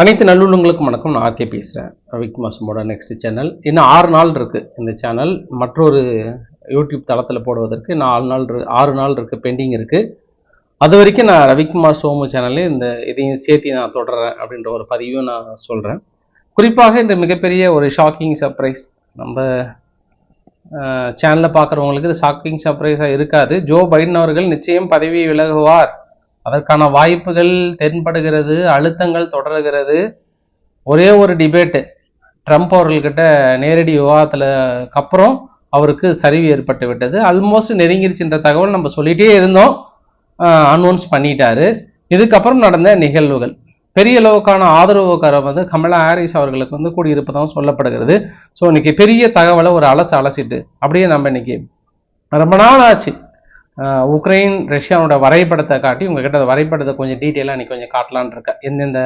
அனைத்து நல்லுள்ளங்களுக்கும் வணக்கம். நான் ஆர்கே பேசுகிறேன் விக்மாசமோட நெக்ஸ்ட் சேனல் இன்னும் ஆறு நாள் இருக்குது இந்த சேனல் மற்றொரு யூடியூப் தளத்தில் போடுவதற்கு இன்னும் ஆறு நாள் இரு ஆறு நாள் இருக்குது பெண்டிங் இருக்குது அது வரைக்கும் நான் ரவிக்குமார் சோமு சேனல்லே இந்த இதையும் சேர்த்து நான் தொடர்றேன் அப்படின்ற ஒரு பதிவையும் நான் சொல்கிறேன் குறிப்பாக இந்த மிகப்பெரிய ஒரு ஷாக்கிங் சர்ப்ரைஸ் நம்ம சேனலில் பார்க்குறவங்களுக்கு இது ஷாக்கிங் சர்ப்ரைஸாக இருக்காது. ஜோ பைடன் அவர்கள் நிச்சயம் பதவி விலகுவார். அதற்கான வாய்ப்புகள் தென்படுகிறது அழுத்தங்கள் தொடர்கிறது. ஒரே ஒரு டிபேட்டு ட்ரம்ப் அவர்கள்கிட்ட நேரடி விவாதத்தில் அப்புறம் அவருக்கு சரிவு ஏற்பட்டு விட்டது ஆல்மோஸ்ட் நெருங்கிருச்சுன்ற தகவல் நம்ம சொல்லிட்டே இருந்தோம். அனௌன்ஸ் பண்ணிட்டாரு. இதுக்கப்புறம் நடந்த நிகழ்வுகள். பெரிய அளவுக்கான ஆதரவுக்காரர் வந்து கமலா ஹாரிஸ் அவர்களுக்கு வந்து கூடியிருப்பதாகவும் சொல்லப்படுகிறது. ஸோ இன்னைக்கு பெரிய தகவலை ஒரு அலசு அலசிட்டு அப்படியே நம்ம இன்னைக்கு ரொம்ப நாள் ஆச்சு. உக்ரைன் ரஷ்யாவோட வரைபடத்தை காட்டி உங்ககிட்ட அந்த வரைபடத்தை கொஞ்சம் டீட்டெயிலாக இன்னைக்கு கொஞ்சம் காட்டலான்னு இருக்கேன் எந்தெந்த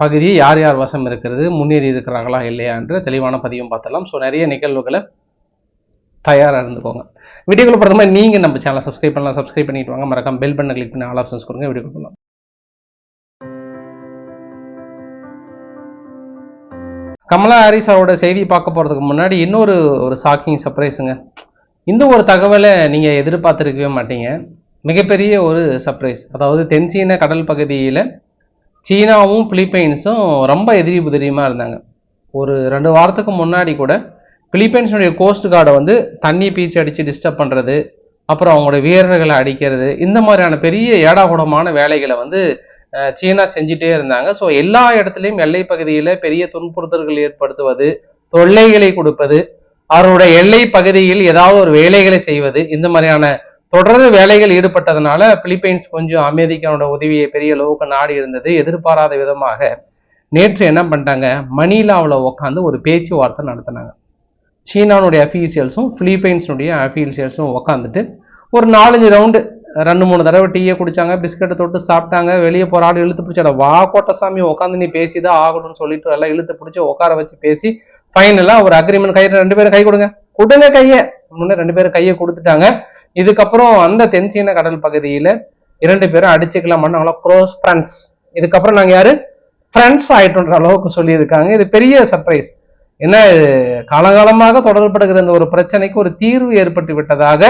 பகுதி யார் யார் வசம் இருக்கிறது முன்னேறி இருக்கிறாங்களா இல்லையான்ற தெளிவான பதிவும் பார்த்தலாம் ஸோ நிறைய நிகழ்வுகளை தயாராக இருந்துக்கோங்க. வீடியோக்குள்ள பொறுத்த மாதிரி நீங்கள் நம்ம சேனலை சப்ஸ்கிரைப் பண்ணலாம். சப்ஸ்கிரைப் பண்ணிட்டு வாங்க. மறக்காம பெல் பண்ண கிளிக் பண்ணி ஆல் ஆப்ஷன்ஸ் கொடுங்க. வீடியோ பண்ணலாம் கமலா ஹாரிஸ் அவரோட செய்தி பார்க்க போகிறதுக்கு முன்னாடி இன்னொரு ஒரு ஷாக்கிங் சர்ப்ரைஸுங்க இந்த ஒரு தகவலை நீங்கள் எதிர்பார்த்துருக்கவே மாட்டீங்க. மிகப்பெரிய ஒரு சர்ப்ரைஸ் அதாவது தென்சீன கடல் பகுதியில் சீனாவும் பிலிப்பைன்ஸும் ரொம்ப எதிரி புதிரியுமாக இருந்தாங்க. ஒரு ரெண்டு வாரத்துக்கு முன்னாடி கூட பிலிப்பைன்ஸுடைய கோஸ்ட் கார்டை வந்து தண்ணி பீச்சு அடித்து டிஸ்டர்ப் பண்ணுறது அப்புறம் அவங்களோட வீரர்களை அடிக்கிறது இந்த மாதிரியான பெரிய ஏடாகுடமான வேலைகளை வந்து சீனா செஞ்சுட்டே இருந்தாங்க. ஸோ எல்லா இடத்துலையும் எல்லை பகுதியில் பெரிய துன்புறுத்தல்கள் ஏற்படுத்துவது தொல்லைகளை கொடுப்பது அவருடைய எல்லை பகுதியில் ஏதாவது ஒரு வேலைகளை செய்வது இந்த மாதிரியான தொடர்ந்து வேலைகள் ஈடுபட்டதுனால பிலிப்பைன்ஸ் கொஞ்சம் அமெரிக்காவோட உதவியை பெரிய அளவுக்கு நாடி இருந்தது. எதிர்பாராத விதமாக நேற்று என்ன பண்ணிட்டாங்க? மணிலாவில் உட்காந்து ஒரு பேச்சுவார்த்தை நடத்தினாங்க. சீனானுடைய அஃபீஷியல்ஸும் பிலிப்பைன்ஸுடைய அஃபீஷியல்ஸும் உட்காந்துட்டு ஒரு நாலஞ்சு ரவுண்டு ரெண்டு மூணு தடவை டீயை குடிச்சாங்க பிஸ்கட்டை தொட்டு சாப்பிட்டாங்க வெளியே போகிற ஆள் இழுத்து பிடிச்சாட வா கோட்டசாமி உட்காந்து நீ பேசிதான் ஆகணும்னு சொல்லிட்டு எல்லாம் இழுத்து பிடிச்சி உட்கார வச்சு பேசி ஃபைனலா ஒரு அக்ரிமெண்ட் கை ரெண்டு பேரும் கை கொடுங்க. கொடுங்க கையை. முன்னே ரெண்டு பேரும் கையை கொடுத்துட்டாங்க. இதுக்கப்புறம் அந்த தென்சீன கடல் பகுதியில இரண்டு பேரும் அடிச்சுக்கலாமான்னு அவங்கள க்ளோஸ் ஃப்ரெண்ட்ஸ் இதுக்கப்புறம் நாங்க யாரு? ஃப்ரெண்ட்ஸ் ஆயிட்டோன்ற அளவுக்கு சொல்லியிருக்காங்க. இது பெரிய சர்ப்ரைஸ் என்ன காலகாலமாக தொடர்படுகிற இந்த ஒரு பிரச்சனைக்கு ஒரு தீர்வு ஏற்பட்டு விட்டதாக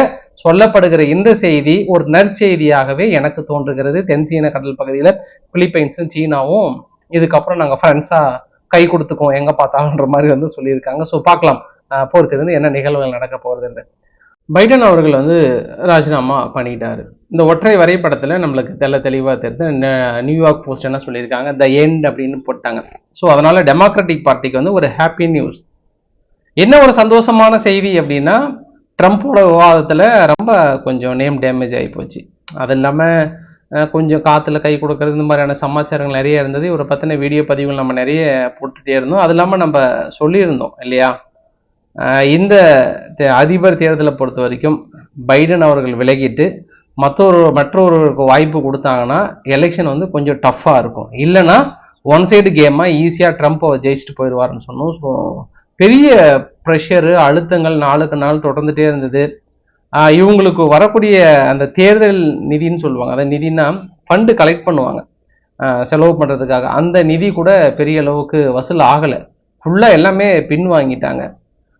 சொல்லப்படுகிற இந்த செய்தி ஒரு நற்செய்தியாகவே எனக்கு தோன்றுகிறது. தென்சீன கடல் பகுதியில பிலிப்பைன்ஸும் சீனாவும் இதுக்கப்புறம் நாங்க ஃப்ரெண்ட்ஸா கை கொடுத்துக்குவோம். எங்க பார்த்தாலுன்ற மாதிரி வந்து சொல்லியிருக்காங்க. ஸோ பார்க்கலாம். ஆஹ் என்ன நிகழ்வுகள் நடக்க போறதுன்னு பைடன் அவர்கள் வந்து ராஜினாமா பண்ணிட்டாரு. இந்த ஒற்றை வரைபடத்தில் நம்மளுக்கு தெள்ள தெளிவாக தெரிந்து நியூயார்க் போஸ்ட் என்ன சொல்லியிருக்காங்க? த எண்ட் அப்படின்னு போட்டாங்க. ஸோ அதனால டெமோக்ராட்டிக் பார்ட்டிக்கு வந்து ஒரு ஹாப்பி நியூஸ் என்ன ஒரு சந்தோஷமான செய்தி அப்படின்னா ட்ரம்ப்போட விவாதத்தில் ரொம்ப கொஞ்சம் நேம் டேமேஜ் ஆகி போச்சு. அது இல்லாமல் கொஞ்சம் காற்றுல கை கொடுக்கறது இந்த மாதிரியான சமாச்சாரங்கள் நிறைய இருந்தது. இவரை பற்றின வீடியோ பதிவுகள் நம்ம நிறைய போட்டுகிட்டே இருந்தோம். அது இல்லாமல் நம்ம சொல்லியிருந்தோம் இல்லையா? இந்த தே- அதிபர் தேர்தலை பொறுத்த வரைக்கும் பைடன் அவர்கள் விலகிட்டு மற்றொரு மற்றொருவருக்கு வாய்ப்பு கொடுத்தாங்கன்னா எலெக்ஷன் வந்து கொஞ்சம் டஃப்பாக இருக்கும். இல்லைன்னா ஒன் சைடு கேமாக ஈஸியாக ட்ரம்ப்பை ஜெயிச்சுட்டு போயிடுவாருன்னு சொன்னோம். ஸோ பெரிய ப்ரெஷரு அழுத்தங்கள் நாளுக்கு நாள் தொடர்ந்துட்டே இருந்தது. இவங்களுக்கு வரக்கூடிய அந்த தேர்தல் நிதின்னு சொல்லுவாங்க. அந்த நிதினா ஃபண்டு கலெக்ட் பண்ணுவாங்க. செலவு பண்ணுறதுக்காக அந்த நிதி கூட பெரிய அளவுக்கு வசூல் ஆகலை. ஃபுல்லாக எல்லாமே பின் வாங்கிட்டாங்க.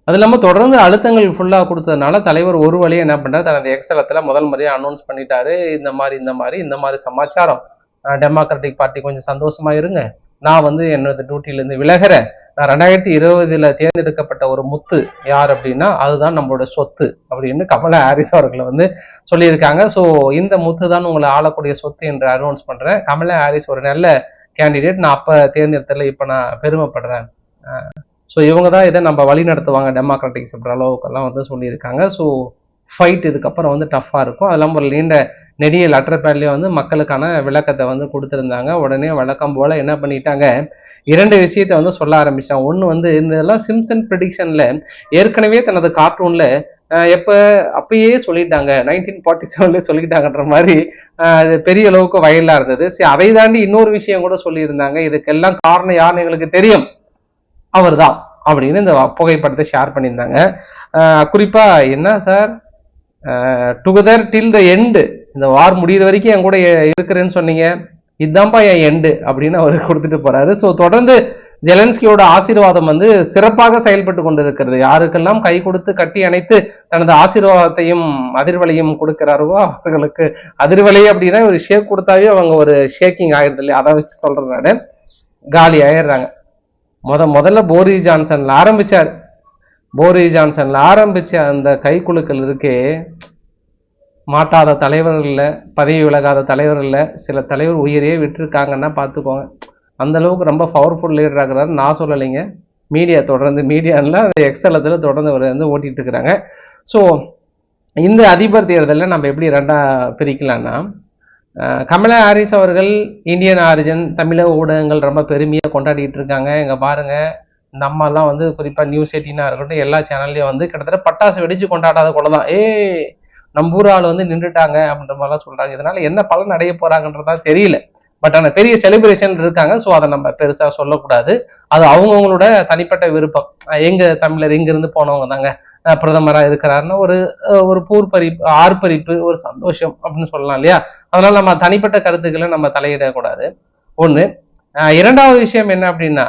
அது இல்லாமல் தொடர்ந்து அழுத்தங்கள் ஃபுல்லாக கொடுத்ததுனால தலைவர் ஒரு வழியை என்ன பண்ணுறாரு தனது எக்ஸலத்தில் முதல் முறையாக அனௌன்ஸ் பண்ணிட்டாரு. இந்த மாதிரி இந்த மாதிரி இந்த மாதிரி சமாச்சாரம். டெமோக்ராட்டிக் பார்ட்டி கொஞ்சம் சந்தோஷமாக இருங்க. நான் வந்து என்னோட டியூட்டிலேருந்து விலகிறேன். நான் ரெண்டாயிரத்தி இருபதுல தேர்ந்தெடுக்கப்பட்ட ஒரு முத்து யார் அப்படின்னா அதுதான் நம்மளோட சொத்து அப்படின்னு கமலா ஹாரிஸ் அவர்களை வந்து சொல்லியிருக்காங்க. ஸோ இந்த முத்து தான் உங்களை ஆளக்கூடிய சொத்து என்று அனௌன்ஸ் பண்றேன். கமலா ஹாரிஸ் ஒரு நல்ல கேண்டிடேட் நான் அப்ப தேர்ந்தெடுத்ததில் இப்போ நான் பெருமைப்படுறேன். ஸோ இவங்க தான் இதை நம்ம வழி நடத்துவாங்க டெமோக்ராட்டிக்ஸ் அப்படின்ற அளவுக்கெல்லாம் வந்து சொல்லியிருக்காங்க. ஸோ ஃபைட் இதுக்கப்புறம் வந்து டஃப்பாக இருக்கும். அதெல்லாம் ஒரு நீண்ட நெடிய லெட்டர் பேட்லேயே வந்து மக்களுக்கான விளக்கத்தை வந்து கொடுத்துருந்தாங்க. உடனே வழக்கம் போல் என்ன பண்ணிட்டாங்க? இரண்டு விஷயத்தை வந்து சொல்ல ஆரம்பிச்சாங்க. ஒன்று வந்து இந்த இதெல்லாம் சிம்சன் ப்ரிடிக்ஷனில் ஏற்கனவே தனது கார்ட்டூனில் எப்போ அப்பயே சொல்லிட்டாங்க. நைன்டீன் ஃபார்ட்டி செவன்லேயே சொல்லிட்டாங்கன்ற மாதிரி அது பெரிய அளவுக்கு வயலாக இருந்தது. சரி அதை தாண்டி இன்னொரு விஷயம் கூட சொல்லியிருந்தாங்க. இதுக்கெல்லாம் காரணம் யாருன்னு எங்களுக்கு தெரியும். அவர் தான் அப்படின்னு இந்த புகைப்படத்தை ஷேர் பண்ணியிருந்தாங்க. குறிப்பாக குறிப்பா என்ன sir together till the end இந்த வார் முடியிற வரைக்கும் என் கூட இருக்கிறேன்னு சொன்னீங்க. இதுதான்ப்பா என் எண்டு அப்படின்னு அவர் கொடுத்துட்டு போறாரு. ஸோ தொடர்ந்து ஜெலன்ஸ்கியோட ஆசீர்வாதம் வந்து சிறப்பாக செயல்பட்டு கொண்டிருக்கிறது. யாருக்கெல்லாம் கை கொடுத்து கட்டி அணைத்து தனது ஆசீர்வாதத்தையும் அதிர்வலையும் கொடுக்கிறாரோ அவர்களுக்கு அதிர்வலை அப்படின்னா ஒரு ஷேக் கொடுத்தாவே அவங்க ஒரு ஷேக்கிங் ஆயிடுது இல்லையா? அதை வச்சு சொல்றேன் காலி ஆயிடுறாங்க. முத முதல்ல போரி ஜான்சன்ல ஆரம்பிச்சார். போரி ஜான்சன்ல ஆரம்பிச்ச அந்த கைக்குலுக்கள் இருக்கே மாட்டாத தலைவர்களில் பதவி விலகாத தலைவர்கள் சில தலைவர் உயிரையே விட்டுருக்காங்கன்னா பார்த்துக்கோங்க. அந்த அளவுக்கு ரொம்ப பவர்ஃபுல் லீடர் இருக்கிறாரு நான் சொல்லலைங்க. மீடியா தொடர்ந்து மீடியாவில் அந்த எக்ஸலத்தில் தொடர்ந்து அவர் வந்து ஓட்டிகிட்டு இருக்கிறாங்க. ஸோ இந்த அதிபர் தேர்தலில் நம்ம எப்படி ரெண்டாக பிரிக்கலாம்னா கமலா ஹாரிஸ் அவர்கள் இந்தியன் ஆரிஜன் தமிழக ஊடகங்கள் ரொம்ப பெருமையாக கொண்டாடிட்டு இருக்காங்க. இங்கே பாருங்க. நம்மலாம் வந்து குறிப்பாக நியூஸ் எயிட்டினாக இருக்கட்டும் எல்லா சேனல்லையும் வந்து கிட்டத்தட்ட பட்டாசு வெடித்து கொண்டாடாத கூட தான் ஏ நம்ம ஊர் ஆள் வந்து நின்றுட்டாங்க அப்படின்ற மாதிரிலாம் சொல்றாங்க. இதனால என்ன பலன் அடைய போறாங்கன்றதா தெரியல. பட் ஆனால் பெரிய செலிப்ரேஷன் இருக்காங்க. ஸோ அதை நம்ம பெருசாக சொல்லக்கூடாது. அது அவங்கவுங்களோட தனிப்பட்ட விருப்பம். எங்கள் எங்க தமிழர் இங்கிருந்து போனவங்க தாங்க பிரதமராக இருக்கிறாருன்னா இருக்கிறாருன்னு ஒரு ஒரு பூர்ப்பரிப்பு ஆர்ப்பரிப்பு ஒரு சந்தோஷம் அப்படின்னு சொல்லலாம் இல்லையா? அதனால நம்ம தனிப்பட்ட கருத்துக்களை நம்ம தலையிடக்கூடாது. ஒன்று இரண்டாவது விஷயம் என்ன அப்படின்னா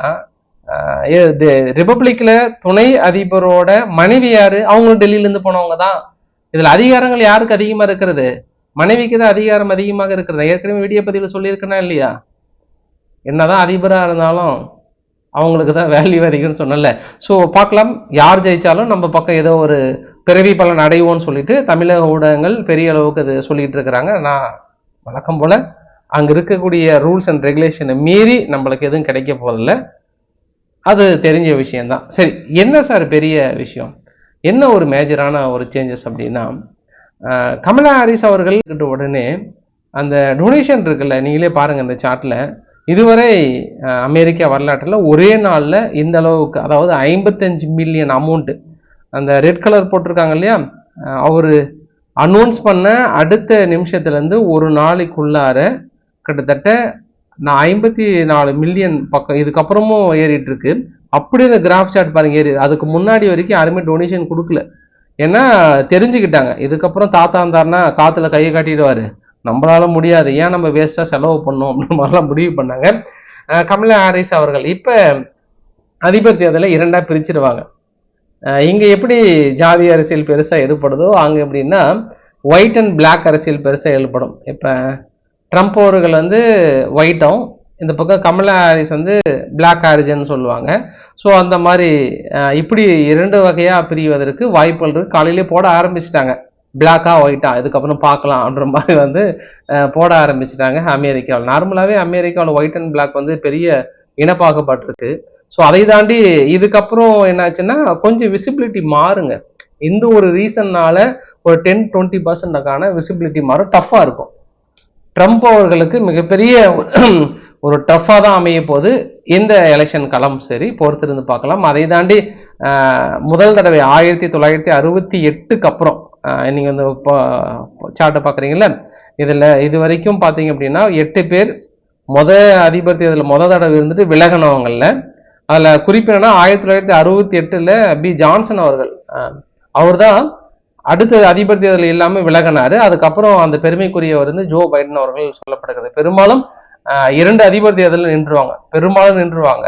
அஹ் ரிபப்ளிக்ல துணை அதிபரோட மனைவியார் அவங்களும் டெல்லியிலேருந்து போனவங்க தான். இதில் அதிகாரங்கள் யாருக்கு அதிகமாக இருக்கிறது? மனைவிக்கு தான் அதிகாரம் அதிகமாக இருக்கிறது. ஏற்கனவே வீடியோ பதிவில் சொல்லியிருக்கேனா இல்லையா? என்னதான் அதிபராக இருந்தாலும் அவங்களுக்கு தான் வேல்யூ அதிகம்னு சொன்னல ஸோ பார்க்கலாம். யார் ஜெயித்தாலும் நம்ம பக்கம் ஏதோ ஒரு பிறவி பலன் அடைவோம்னு சொல்லிட்டு தமிழக ஊடகங்கள் பெரிய அளவுக்கு அது சொல்லிட்டு இருக்கிறாங்க. நான் வழக்கம் போல் அங்கே இருக்கக்கூடிய ரூல்ஸ் அண்ட் ரெகுலேஷனை மீறி நம்மளுக்கு எதுவும் கிடைக்க போதில்ல அது தெரிஞ்ச விஷயம்தான். சரி என்ன சார் பெரிய விஷயம்? என்ன ஒரு மேஜரான ஒரு சேஞ்சஸ் அப்படின்னா கமலா ஹாரிஸ் அவர்கள் கிட்ட உடனே அந்த டொனேஷன் இருக்குல்ல நீங்களே பாருங்கள் இந்த சார்ட்டில் இதுவரை அமெரிக்கா வரலாற்றில் ஒரே நாளில் இந்த அளவுக்கு அதாவது ஐம்பத்தஞ்சு மில்லியன் அமௌண்ட் அந்த ரெட் கலர் போட்டிருக்காங்க இல்லையா? அவர் அனௌன்ஸ் பண்ண அடுத்த நிமிஷத்துலேருந்து ஒரு நாளைக்குள்ளார கிட்டத்தட்ட நான் ஐம்பத்தி நாலு மில்லியன் பக்கம் இதுக்கப்புறமும் ஏறிட்டு இருக்கு அப்படியே இந்த கிராஃப் சார்ட் பாருங்க ஏறி அதுக்கு முன்னாடி வரைக்கும் யாருமே டொனேஷன் கொடுக்கல. ஏன்னா தெரிஞ்சுக்கிட்டாங்க. இதுக்கப்புறம் தாத்தா இருந்தாருன்னா காத்துல கையை காட்டிடுவாரு. நம்மளால முடியாது. ஏன் நம்ம வேஸ்டா செலவு பண்ணோம் அப்படின்ற மாதிரிலாம் முடிவு பண்ணாங்க. கமலா ஹாரிஸ் அவர்கள். இப்ப அதிபர் தேர்தலை இரண்டா பிரிச்சிருவாங்க. இங்கே இங்க எப்படி ஜாதி அரசியல் பெருசா ஏற்படுதோ அங்க எப்படின்னா ஒயிட் அண்ட் பிளாக் அரசியல் பெருசா ஏற்படும். இப்போ ட்ரம்ப் அவர்கள் வந்து ஒயிட்டும் இந்த பக்கம் கமலா ஹாரிஸ் வந்து பிளாக் ஆரிஜன் சொல்லுவாங்க. ஸோ அந்த மாதிரி இப்படி இரண்டு வகையாக பிரிவதற்கு வாய்ப்புகள் இருக்குது காலையிலே போட ஆரம்பிச்சிட்டாங்க. பிளாக்கா ஒயிட்டா இதுக்கப்புறம் பார்க்கலாம் அப்படின்ற மாதிரி வந்து போட ஆரம்பிச்சிட்டாங்க அமெரிக்காவில். நார்மலாகவே அமெரிக்காவில் ஒயிட் அண்ட் பிளாக் வந்து பெரிய இனப்பாகுபாடு ஸோ அதை தாண்டி இதுக்கப்புறம் என்னாச்சுன்னா கொஞ்சம் விசிபிலிட்டி மாறுங்க. இந்த ஒரு ரீசன்னால ஒரு டென் டுவெண்ட்டி பர்சன்டுக்கான விசிபிலிட்டி மாறும். டஃப்பாக இருக்கும். ட்ரம்ப் அவர்களுக்கு மிகப்பெரிய ஒரு டஃப்பாக தான் அமைய போது இந்த எலெக்ஷன் களம் சரி பொறுத்திருந்து பார்க்கலாம். அதை தாண்டி முதல் தடவை ஆயிரத்தி தொள்ளாயிரத்தி அறுபத்தி எட்டுக்கு அப்புறம் நீங்கள் வந்து சார்ட்டை பார்க்குறீங்கல்ல இதில் இது வரைக்கும் பார்த்தீங்க அப்படின்னா எட்டு பேர் முத அதிபர் தேர்தலில் மொத தடவை இருந்துட்டு விலகினவங்களில் அதில் குறிப்பிடனா ஆயிரத்தி தொள்ளாயிரத்தி அறுபத்தி எட்டில் பி ஜான்சன் அவர்கள் அவர் தான் அடுத்தது அதிபர் தேர்தல் இல்லாமல் விலகினாரு. அதுக்கப்புறம் அந்த பெருமைக்குரியவர் வந்து ஜோ பைடன் அவர்கள் சொல்லப்படுகிறது. பெரும்பாலும் இரண்டு அதிபர் தேர்தலில் நின்றுவாங்க. பெரும்பாலும் நின்றுவாங்க.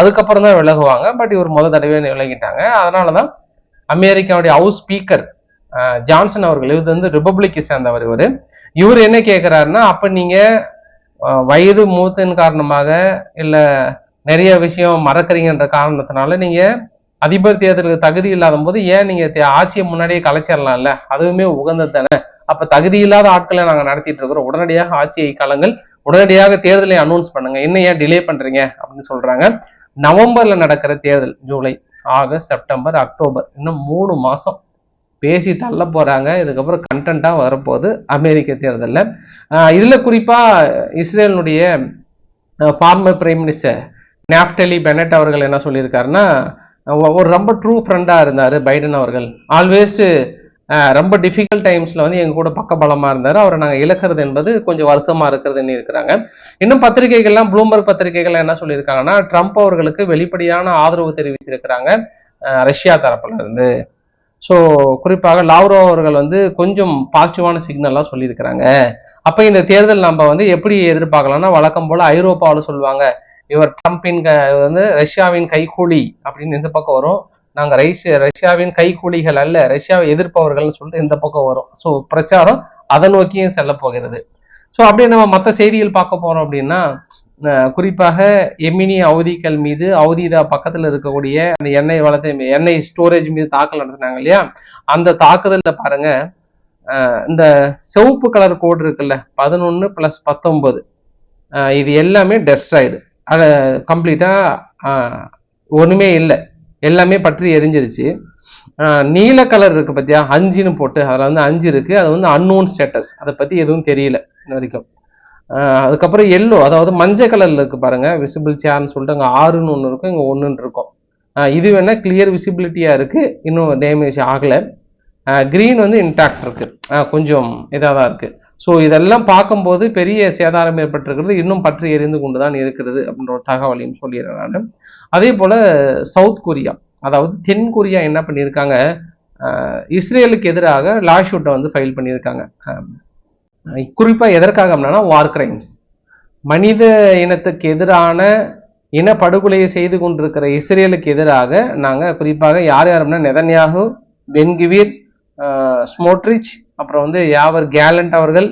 அதுக்கப்புறம் தான் விலகுவாங்க. பட் இவர் முத தடவை விலகிட்டாங்க. அதனாலதான் அமெரிக்காவுடைய ஹவுஸ் ஸ்பீக்கர் ஜான்சன் அவர்கள் இது வந்து ரிபப்ளிக்கை சேர்ந்தவர் இவர். இவர் என்ன கேட்குறாருன்னா அப்போ நீங்கள் வயது மூத்தின் காரணமாக இல்லை நிறைய விஷயம் மறக்கிறீங்கன்ற காரணத்தினால நீங்கள் அதிபர் தேர்தலுக்கு தகுதி இல்லாத போது ஏன் நீங்க தே- ஆட்சியை முன்னாடியே கலைச்சிடலாம்ல அதுவுமே உகந்தது தானே? அப்ப தகுதி இல்லாத ஆட்களை நாங்க நடத்திட்டு இருக்கிறோம். உடனடியாக ஆட்சியை காலங்கள் உடனடியாக தேர்தலை அனௌன்ஸ் பண்ணுங்க. என்ன ஏன் டிலே பண்றீங்க? அப்படின்னு சொல்றாங்க. நவம்பர்ல நடக்கிற தேர்தல் ஜூலை ஆகஸ்ட் செப்டம்பர் அக்டோபர் இன்னும் மூணு மாசம் பேசி தள்ள போறாங்க. இதுக்கப்புறம் கண்டென்ட்டா வரப்போகுது அமெரிக்க தேர்தலில். இதில் இதுல குறிப்பா இஸ்ரேலினுடைய former prime minister Naftali Bennett அவர்கள் என்ன சொல்லியிருக்காருன்னா ஒரு ரொம்ப ட்ரூ ஃப்ரெண்டாக இருந்தார் பைடன் அவர்கள். ஆல்வேஸ்ட்டு ரொம்ப டிஃபிகல்ட் டைம்ஸில் வந்து எங்கள் கூட பக்கபலமா இருந்தார். அவரை நாங்கள் இழக்கிறது என்பது கொஞ்சம் வருத்தமாக இருக்கிறதுன்னு இருக்கிறாங்க. இன்னும் பத்திரிகைகள்லாம் ப்ளூம்பர்க் பத்திரிகைகள் என்ன சொல்லியிருக்காங்கன்னா ட்ரம்ப் அவர்களுக்கு வெளிப்படையான ஆதரவு தெரிவிச்சிருக்கிறாங்க ரஷ்யா தரப்புல இருந்து. ஸோ குறிப்பாக லாவ்ரோ அவர்கள் வந்து கொஞ்சம் பாசிட்டிவான சிக்னல்லாம் சொல்லியிருக்கிறாங்க. அப்போ இந்த தேர்தல் நம்ம வந்து எப்படி எதிர்பார்க்கலாம்னா வழக்கம் போல் ஐரோப்பாவில் சொல்லுவாங்க இவர் ட்ரம்பின் வந்து ரஷ்யாவின் கைக்கூலி அப்படின்னு இந்த பக்கம் வரும். நாங்கள் ரஷ்ய ரஷ்யாவின் கைக்கூலிகள் அல்ல ரஷ்யாவை எதிர்ப்பவர்கள்னு சொல்லிட்டு இந்த பக்கம் வரும். ஸோ பிரச்சாரம் அதை நோக்கியும் செல்ல போகிறது. ஸோ அப்படியே நம்ம மற்ற செய்திகள் பார்க்க போறோம் அப்படின்னா குறிப்பாக எமினி அவதிகள் மீது அவதிதா பக்கத்தில் இருக்கக்கூடிய அந்த எண்ணெய் வளத்தை எண்ணெய் ஸ்டோரேஜ் மீது தாக்கல் நடத்தினாங்க இல்லையா? அந்த தாக்குதலில் பாருங்க இந்த சிவப்பு கலர் கோடு இருக்குல்ல பதினொன்று ப்ளஸ் பத்தொன்பது. இது எல்லாமே டெஸ்ட்ராய்டு அதை கம்ப்ளீட்டாக ஒன்றுமே இல்லை. எல்லாமே பற்றி எரிஞ்சிருச்சு. நீல கலர் இருக்குது பார்த்தியா அஞ்சுன்னு போட்டு. அதில் வந்து அஞ்சு இருக்குது அது வந்து அன்னோன் ஸ்டேட்டஸ் அதை பற்றி எதுவும் தெரியல இன்ன வரைக்கும். அதுக்கப்புறம் எல்லோ அதாவது மஞ்சள் கலரில் இருக்குது பாருங்கள் விசிபிள் சேர்னு சொல்லிட்டு அங்கே ஆறுன்னு ஒன்று இருக்கும். இங்கே ஒன்றுன்னு இருக்கும். இது வேணால் கிளியர் விசிபிலிட்டியாக இருக்குது இன்னும் டேமேஜ் ஆகலை. க்ரீன் வந்து இன்டாக்ட் இருக்குது கொஞ்சம் இதாக தான் இருக்குது ஸோ இதெல்லாம் பார்க்கும்போது பெரிய சேதாரம் ஏற்பட்டிருக்கிறது. இன்னும் பற்றி எரிந்து கொண்டு தான் இருக்கிறது அப்படின்ற ஒரு தகவலையும் சொல்லிடுறேன் நான். அதே போல் சவுத் கொரியா அதாவது தென் கொரியா என்ன பண்ணியிருக்காங்க? இஸ்ரேலுக்கு எதிராக லாஷூட்டை வந்து ஃபைல் பண்ணியிருக்காங்க. குறிப்பாக எதற்காக அப்படின்னா வார் கிரைம்ஸ் மனித இனத்துக்கு எதிரான இனப்படுகொலையை செய்து கொண்டிருக்கிற இஸ்ரேலுக்கு எதிராக நாங்கள் குறிப்பாக யார் யாருன்னா நெதன்யாகு பென்கிவீர் ஸ்மோட்ரிச் அப்புறம் வந்து யாவர் கேலண்ட் அவர்கள்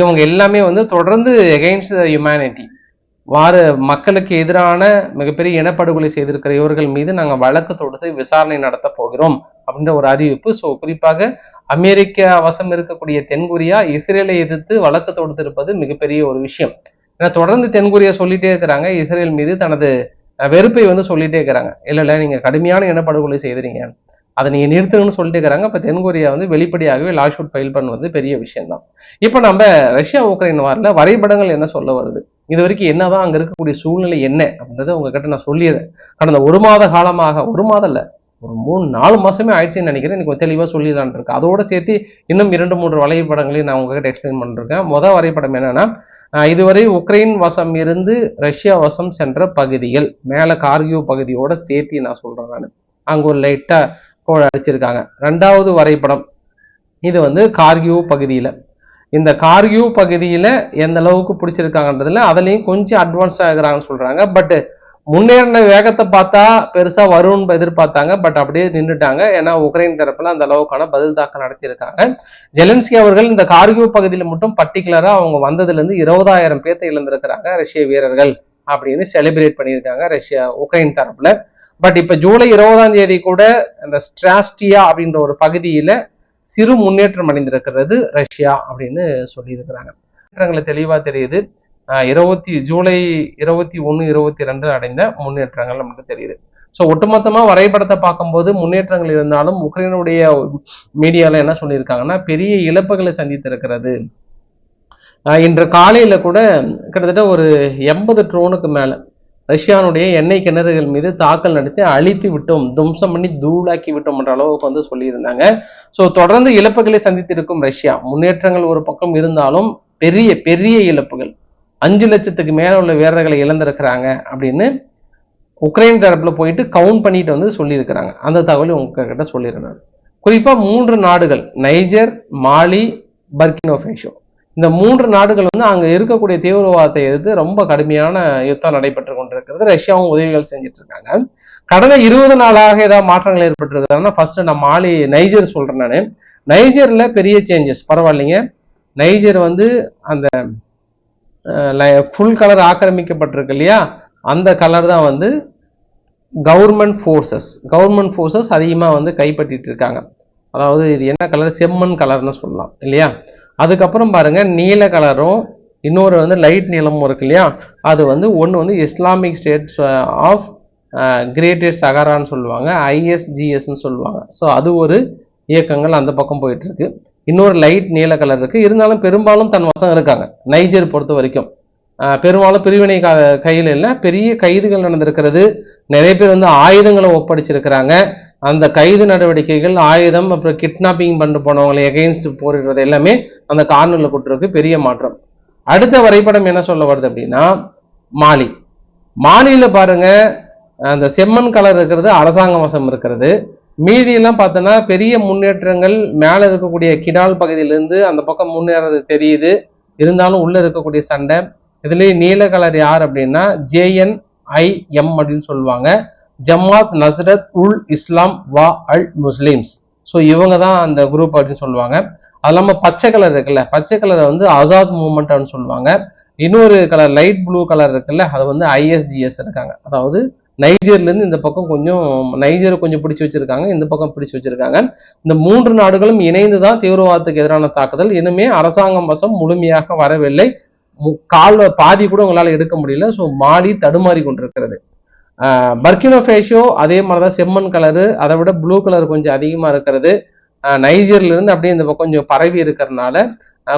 இவங்க எல்லாமே வந்து தொடர்ந்து எகெயின்ஸ்ட் ஹியூமனிட்டி வார மக்களுக்கு எதிரான மிகப்பெரிய இனப்படுகொலை செய்திருக்கிற இவர்கள் மீது நாங்கள் வழக்கு தொடுத்து விசாரணை நடத்த போகிறோம் அப்படின்ற ஒரு அறிவிப்பு. ஸோ குறிப்பாக அமெரிக்கா வசம் இருக்கக்கூடிய தென்கொரியா இஸ்ரேலை எதிர்த்து வழக்கு தொடுத்திருப்பது மிகப்பெரிய ஒரு விஷயம். ஏன்னா தொடர்ந்து தென்கொரியா சொல்லிட்டே இருக்கிறாங்க. இஸ்ரேல் மீது தனது வெறுப்பை வந்து சொல்லிட்டே இருக்கிறாங்க. இல்லை இல்லை நீங்க கடுமையான இனப்படுகொலை செய்கிறீங்க அதை நீங்கள் நிறுத்தணும்னு சொல்லிட்டு இருக்கிறாங்க இப்போ தென்கொரியா வந்து வெளிப்படையாகவே லா ஷூட் ஃபைல் பண்ணுவது பெரிய விஷயம்தான். இப்போ நம்ம ரஷ்யா உக்ரைன் வாரில் வரைபடங்கள் என்ன சொல்ல வருது? இது வரைக்கும் என்னதான் அங்கே இருக்கக்கூடிய சூழ்நிலை என்ன அப்படின்றத உங்ககிட்ட நான் சொல்லிடுறேன். கடந்த ஒரு மாத காலமாக ஒரு மாதம் இல்லை ஒரு மூணு நாலு மாசமே ஆயிடுச்சுன்னு நினைக்கிறேன். எனக்கு தெளிவாக சொல்லிடலான் இருக்கு. அதோட சேர்த்து இன்னும் இரண்டு மூன்று வரைபடங்களையும் நான் உங்ககிட்ட எக்ஸ்பிளைன் பண்ணிருக்கேன். மொதல் வரைபடம் என்னன்னா இதுவரை உக்ரைன் வசம் இருந்து ரஷ்யா வசம் சென்ற பகுதிகள் மேலே கார்கியோ பகுதியோட சேர்த்து நான் சொல்றேன் நான். அங்கே ஒரு லைட்டாக அடிச்சிருக்காங்க. ரெண்டாவது வரைபடம் இது வந்து கார்கியூ பகுதியில். இந்த கார்கியூ பகுதியில் எந்த அளவுக்கு பிடிச்சிருக்காங்கன்றதுல அதுலேயும் கொஞ்சம் அட்வான்ஸ் ஆகுறாங்கன்னு சொல்றாங்க. பட் முன்னேறின வேகத்தை பார்த்தா பெருசாக வரும்னு எதிர்பார்த்தாங்க. பட் அப்படியே நின்றுட்டாங்க ஏன்னா உக்ரைன் தரப்புல அந்த அளவுக்கான பதில் தாக்கல் நடத்தியிருக்காங்க. ஜெலன்ஸ்கி அவர்கள் இந்த கார்கியூ பகுதியில் மட்டும் பர்டிகுலராக அவங்க வந்ததுலேருந்து இருபதாயிரம் பேர்த்தை இழந்திருக்கிறாங்க ரஷ்ய வீரர்கள் அப்படின்னு செலிப்ரேட் பண்ணியிருக்காங்க ரஷ்யா உக்ரைன் தரப்புல. பட் இப்ப ஜூலை இருபதாம் தேதி கூட அந்த ஸ்ட்ராஸ்டியா அப்படின்ற ஒரு பகுதியில சிறு முன்னேற்றம் அடைந்திருக்கிறது ரஷ்யா அப்படின்னு சொல்லியிருக்கிறாங்க. முன்னேற்றங்களை தெளிவா தெரியுது. இருபத்தி ஜூலை இருபத்தி ஒன்று இருபத்தி ரெண்டு அடைந்த முன்னேற்றங்கள் நமக்கு தெரியுது. ஸோ ஒட்டுமொத்தமாக வரைபடத்தை பார்க்கும்போது முன்னேற்றங்கள் இருந்தாலும் உக்ரைனுடைய மீடியாவில் என்ன சொல்லியிருக்காங்கன்னா பெரிய இழப்புகளை சந்தித்திருக்கிறது. இன்று காலையில் கூட கிட்டத்தட்ட ஒரு எண்பது ட்ரோனுக்கு மேலே ரஷ்யானுடைய எண்ணெய் கிணறுகள் மீது தாக்கல் நடத்தி அழித்து விட்டோம் தும்சம் பண்ணி தூளாக்கி விட்டோம் என்ற அளவுக்கு வந்து சொல்லியிருந்தாங்க. ஸோ தொடர்ந்து இழப்புகளை சந்தித்திருக்கும் ரஷ்யா முன்னேற்றங்கள் ஒரு பக்கம் இருந்தாலும் பெரிய பெரிய இழப்புகள். அஞ்சு லட்சத்துக்கு மேல உள்ள வீரர்களை இழந்திருக்கிறாங்க அப்படின்னு உக்ரைன் தரப்புல போயிட்டு கவுண்ட் பண்ணிட்டு வந்து சொல்லியிருக்கிறாங்க. அந்த தகவலை உங்ககிட்ட சொல்லியிருந்தாங்க குறிப்பா மூன்று நாடுகள் நைஜர் மாலி பர்கினோஃபேஷோ இந்த மூன்று நாடுகள் வந்து அங்க இருக்கக்கூடிய தீவிரவாதத்தை எதிர்த்து ரொம்ப கடுமையான யுத்தம் நடைபெற்று கொண்டிருக்கிறது. ரஷ்யாவும் உதவிகள் செஞ்சுட்டு இருக்காங்க. கடந்த இருபது நாளாக ஏதாவது மாற்றங்கள் ஏற்பட்டிருக்கிறாங்கன்னா ஃபர்ஸ்ட் நான் மாலி நைஜர் சொல்றேன் நான். நைஜர்ல பெரிய சேஞ்சஸ் பரவாயில்லைங்க. நைஜர் வந்து அந்த ஃபுல் கலர் ஆக்கிரமிக்கப்பட்டிருக்கு இல்லையா? அந்த கலர் தான் வந்து கவர்மெண்ட் ஃபோர்ஸஸ் கவர்மெண்ட் ஃபோர்ஸஸ் அதிகமாக வந்து கைப்பற்றிட்டு இருக்காங்க. அதாவது இது என்ன கலர் செம்மண் கலர்னு சொல்லலாம். இல்லையா? அதுக்கப்புறம் பாருங்க நீல கலரும் இன்னொரு வந்து லைட் நீளமும் இருக்கு இல்லையா? அது வந்து ஒன்று வந்து இஸ்லாமிக் ஸ்டேட்ஸ் ஆஃப் கிரேட்டர் சகாரான்னு சொல்லுவாங்க ஐஎஸ்ஜிஎஸ்ன்னு சொல்லுவாங்க. ஸோ அது ஒரு இயக்கங்கள் அந்த பக்கம் போயிட்டுருக்கு. இன்னொரு லைட் நீல கலர் இருக்குது இருந்தாலும் பெரும்பாலும் தன் வசம் இருக்காங்க நைஜர் பொறுத்த வரைக்கும். பெரும்பாலும் பிரிவினை க கையில் இல்லை பெரிய கைதுகள் நடந்திருக்கிறது. நிறைய பேர் வந்து ஆயுதங்களை ஒப்படைச்சிருக்கிறாங்க. அந்த கைது நடவடிக்கைகள் ஆயுதம் அப்புறம் கிட்னாப்பிங் பண்ணிட்டு போனவங்களை எகெயின்ஸ்ட் போரிடுறது எல்லாமே அந்த கார்னரில் கொடுத்துருக்கு. பெரிய மாற்றம். அடுத்த வரைபடம் என்ன சொல்ல வருது அப்படின்னா மாலி. மாலியில் பாருங்க அந்த செம்மண் கலர் இருக்கிறது அரசாங்க வசம் இருக்கிறது. மீதியெல்லாம் பார்த்தோன்னா பெரிய முன்னேற்றங்கள் மேலே இருக்கக்கூடிய கிடால் பகுதியிலேருந்து அந்த பக்கம் முன்னேறது தெரியுது. இருந்தாலும் உள்ளே இருக்கக்கூடிய சண்டை. இதுலேயே நீல கலர் யார் அப்படின்னா ஜேஎன் ஐஎம் அப்படின்னு சொல்லுவாங்க. ஜமாத் நஸ்ரத் உல் இஸ்லாம் வா அல் முஸ்லிம்ஸ். ஸோ இவங்க தான் அந்த குரூப் அப்படின்னு சொல்லுவாங்க. அது இல்லாமல் பச்சை கலர் இருக்குல்ல பச்சை கலரை வந்து ஆசாத் மூமெண்ட்னு சொல்லுவாங்க. இன்னொரு கலர் லைட் ப்ளூ கலர் இருக்குல்ல அது வந்து ஐஎஸ்ஜிஎஸ் இருக்காங்க. அதாவது நைஜர்லேருந்து இந்த பக்கம் கொஞ்சம் நைஜர் கொஞ்சம் பிடிச்சி வச்சிருக்காங்க இந்த பக்கம் பிடிச்சி வச்சிருக்காங்க. இந்த மூன்று நாடுகளும் இணைந்து தான் தீவிரவாதத்துக்கு எதிரான தாக்குதல். இனிமே அரசாங்கம் வசம் முழுமையாக வரவில்லை. கால் பாதி கூட உங்களால் எடுக்க முடியல. ஸோ மாலி தடுமாறி கொண்டிருக்கிறது பர்கினோஃபேஷோ அதே மாதிரி தான் செம்மண் கலரு அதை விட ப்ளூ கலர் கொஞ்சம் அதிகமாக இருக்கிறது. நைஜர்லேருந்து அப்படியே இந்த கொஞ்சம் பரவி இருக்கிறதுனால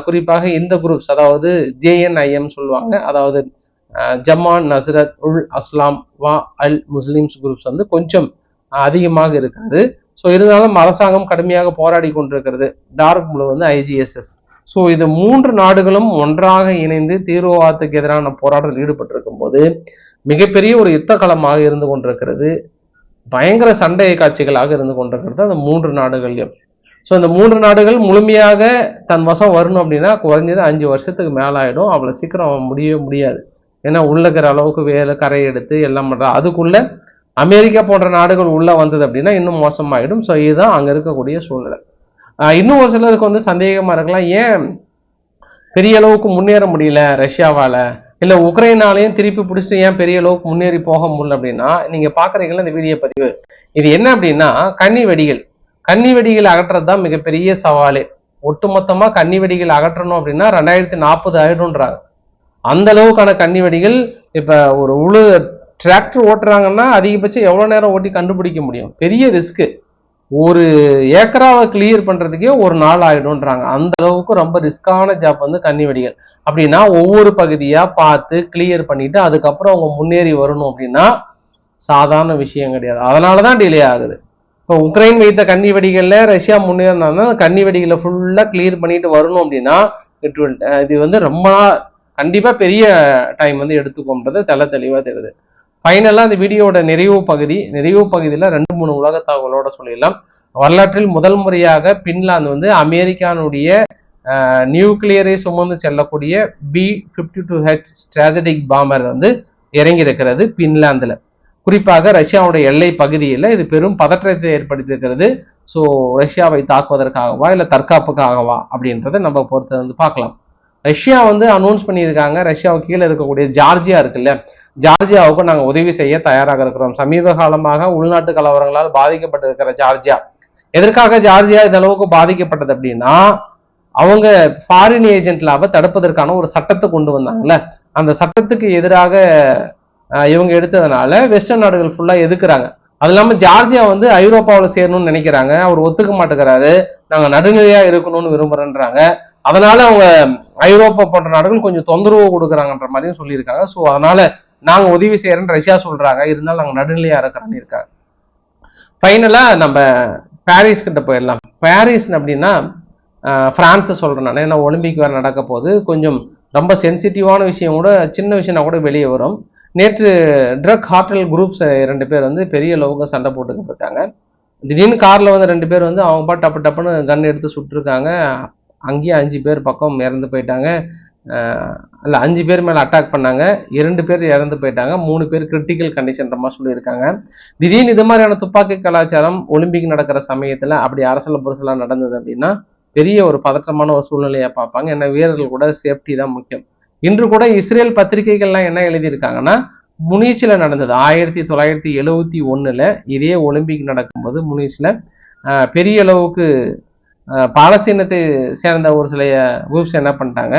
குறிப்பாக இந்த குரூப்ஸ் அதாவது ஜேஎன்ஐஎம் சொல்லுவாங்க அதாவது ஜமான் நசரத் உல் அஸ்லாம் வா அல் முஸ்லிம்ஸ் குரூப்ஸ் வந்து கொஞ்சம் அதிகமாக இருக்கிறது ஸோ இருந்தாலும் அரசாங்கம் கடுமையாக போராடி கொண்டிருக்கிறது. டார்க் ப்ளூ வந்து ஐஜிஎஸ்எஸ் ஸோ இது மூன்று நாடுகளும் ஒன்றாக இணைந்து தீவிரவாதத்துக்கு எதிரான போராட்டத்தில் ஈடுபட்டிருக்கும் போது மிகப்பெரிய ஒரு யுத்த களமாக இருந்து கொண்டிருக்கிறது. பயங்கர சண்டை காட்சிகளாக இருந்து கொண்டிருக்கிறது. அந்த மூன்று நாடுகள்லையும். ஸோ இந்த மூன்று நாடுகள் முழுமையாக தன் வசம் வரணும் அப்படின்னா குறைஞ்சது அஞ்சு வருஷத்துக்கு மேலாயிடும். அவ்வளோ சீக்கிரம் முடியவே முடியாது. ஏன்னா உள்ளக்கிற இருக்கிற அளவுக்கு வேலை கரை எடுத்து எல்லாம் பண்ணுறா அதுக்குள்ள அமெரிக்கா போன்ற நாடுகள் உள்ளே வந்தது அப்படின்னா இன்னும் மோசமாயிடும். ஸோ இதுதான் அங்கே இருக்கக்கூடிய சூழ்நிலை. இன்னும் ஒரு சிலருக்கு வந்து சந்தேகமாக இருக்கலாம். ஏன் பெரிய அளவுக்கு முன்னேற முடியல ரஷ்யாவால்? இல்லை உக்ரைனாலையும் திருப்பி பிடிச்சி ஏன் பெரிய அளவுக்கு முன்னேறி போக முடியல அப்படின்னா நீங்கள் பார்க்குறீங்களா இந்த வீடியோ பதிவு. இது என்ன அப்படின்னா கன்னி வெடிகள் கன்னி வெடிகள் அகற்றுறது தான் மிகப்பெரிய சவாலே. ஒட்டுமொத்தமாக கன்னி வெடிகள் அகற்றணும் அப்படின்னா ரெண்டாயிரத்தி நாற்பது ஆயிடும்ன்றாங்க. அந்த அளவுக்கான கன்னி வெடிகள் இப்போ ஒரு உழு டிராக்டர் ஓட்டுறாங்கன்னா அதிகபட்சம் எவ்வளோ நேரம் ஓட்டி கண்டுபிடிக்க முடியும்? பெரிய ரிஸ்க்கு ஒரு ஏக்கராவை கிளியர் பண்றதுக்கே ஒரு நாள் ஆகிடும்ன்றாங்க அந்த அளவுக்கு ரொம்ப ரிஸ்கான ஜாப் வந்து கன்னி வெடிகள். அப்படின்னா ஒவ்வொரு பகுதியா பார்த்து கிளியர் பண்ணிட்டு அதுக்கப்புறம் அவங்க முன்னேறி வரணும் அப்படின்னா சாதாரண விஷயம் கிடையாது. அதனாலதான் டிலே ஆகுது. இப்போ உக்ரைன் வைத்த கன்னி வெடிகள்ல ரஷ்யா முன்னேறினா கன்னி வெடிகளை ஃபுல்லா கிளியர் பண்ணிட்டு வரணும் அப்படின்னா இட் வில் இது வந்து ரொம்ப கண்டிப்பா பெரிய டைம் வந்து எடுத்துக்கோன்றது தெல தெளிவா தெரியுது. ஃபைனலாக அந்த வீடியோட நிறைவு பகுதி நிறைவு பகுதியில் ரெண்டு மூணு உலக தகவலோட சொல்லிடலாம். வரலாற்றில் முதல் முறையாக பின்லாந்து வந்து அமெரிக்கானுடைய நியூக்ளியரை சுமந்து செல்லக்கூடிய B fifty two H strategic bomber வந்து இறங்கியிருக்கிறது பின்லாந்தில். குறிப்பாக ரஷ்யாவுடைய எல்லை பகுதியில் இது பெரும் பதற்றத்தை ஏற்படுத்தியிருக்கிறது. ஸோ ரஷ்யாவை தாக்குவதற்காகவா இல்லை தற்காப்புக்காகவா அப்படின்றத நம்ம பொறுத்த வந்து பார்க்கலாம். ரஷ்யா வந்து அனௌன்ஸ் பண்ணியிருக்காங்க. ரஷ்யாவுக்கு கீழே இருக்கக்கூடிய ஜார்ஜியா இருக்குல்ல ஜார்ஜியாவுக்கு நாங்கள் உதவி செய்ய தயாராக இருக்கிறோம். சமீப காலமாக உள்நாட்டு கலவரங்களால் பாதிக்கப்பட்டிருக்கிற ஜார்ஜியா. எதற்காக ஜார்ஜியா இந்த அளவுக்கு பாதிக்கப்பட்டது அப்படின்னா அவங்க ஃபாரின் ஏஜென்ட் லாப தடுப்பதற்கான ஒரு சட்டத்தை கொண்டு வந்தாங்கல்ல. அந்த சட்டத்துக்கு எதிராக இவங்க எடுத்ததுனால வெஸ்டர்ன் நாடுகள் ஃபுல்லாக எதுக்குறாங்க? அது இல்லாமல் ஜார்ஜியா வந்து ஐரோப்பாவில் சேரணும்னு நினைக்கிறாங்க. அவர் ஒத்துக்க மாட்டேங்கிறாரு. நாங்கள் நடுநிலையாக இருக்கணும்னு விரும்புறேன்றாங்க. அதனால அவங்க ஐரோப்பா போன்ற நாடுகள் கொஞ்சம் தொந்தரவு கொடுக்குறாங்கன்ற மாதிரியும் சொல்லியிருக்காங்க. ஸோ அதனால நாங்கள் உதவி செய்யறேன்னு ரஷ்யா சொல்றாங்க. இருந்தாலும் நாங்கள் நடுநிலையா இருக்கிறோன்னு இருக்காங்க. ஃபைனலா நம்ம பாரிஸ் கிட்ட போயிடலாம். பாரிஸ் அப்படின்னா பிரான்ஸ் சொல்றேன் நான். ஏன்னா ஒலிம்பிக் வேறு நடக்க போது கொஞ்சம் ரொம்ப சென்சிட்டிவான விஷயம் கூட சின்ன விஷயம்னா கூட வெளியே வரும். நேற்று ட்ரக் ஹார்டல் குரூப்ஸ் ரெண்டு பேர் வந்து பெரிய அளவுக்கு சண்டை போட்டுக்கிட்டு இருக்காங்க. திடீர்னு காரில் வந்து ரெண்டு பேர் வந்து அவங்க பாட்டு டப்பு டப்புன்னு கன் எடுத்து சுட்டுருக்காங்க. அங்கேயும் அஞ்சு பேர் பக்கம் இறந்து போயிட்டாங்க. இல்லை அஞ்சு பேர் மேலே அட்டாக் பண்ணாங்க. இரண்டு பேர் இறந்து போயிட்டாங்க. மூணு பேர் கிரிட்டிக்கல் கண்டிஷன்ற மாதிரி சொல்லியிருக்காங்க. திடீர்னு இது மாதிரியான துப்பாக்கி கலாச்சாரம் ஒலிம்பிக் நடக்கிற சமயத்தில் அப்படி அரசல புரசலாக நடந்தது அப்படின்னா பெரிய ஒரு பதற்றமான ஒரு சூழ்நிலையை பார்ப்பாங்க. ஏன்னா வீரர்கள் கூட சேஃப்டி தான் முக்கியம். இன்று கூட இஸ்ரேல் பத்திரிகைகள்லாம் என்ன எழுதியிருக்காங்கன்னா முனீச்சில் நடந்தது. ஆயிரத்தி தொள்ளாயிரத்தி எழுவத்தி ஒன்றில் இதே ஒலிம்பிக் நடக்கும்போது முனீச்சில் பெரிய அளவுக்கு பாலஸ்தீனத்தை சேர்ந்த ஒரு சில குரூப்ஸ் என்ன பண்ணிட்டாங்க?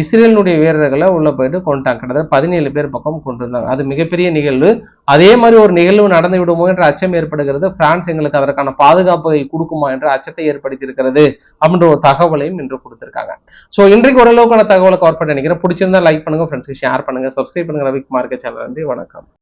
இஸ்ரேலினுடைய வீரர்களை உள்ள போயிட்டு கொண்டாங்க கிட்டத்தட்ட பதினேழு பேர் பக்கம் கொண்டு வந்தாங்க அது மிகப்பெரிய நிகழ்வு. அதே மாதிரி ஒரு நிகழ்வு நடந்து விடுமோ என்ற அச்சம் ஏற்படுகிறது. பிரான்ஸ் எங்களுக்கு அதற்கான பாதுகாப்பை கொடுக்குமா என்ற அச்சத்தை ஏற்படுத்தி இருக்கிறது அப்படின்ற ஒரு தகவலையும் இன்று கொடுத்திருக்காங்க. ஸோ இன்றைக்கு ஓரளவுக்கான தகவலை கவர் பண்ணி நினைக்கிறேன். பிடிச்சிருந்தா லைக் பண்ணுங்க ஃப்ரெண்ட்ஸ்க்கு ஷேர் பண்ணுங்க சப்ஸ்கிரைப் பண்ணுங்க. ரவிக்குமார்க்க சேனல் நன்றி வணக்கம்.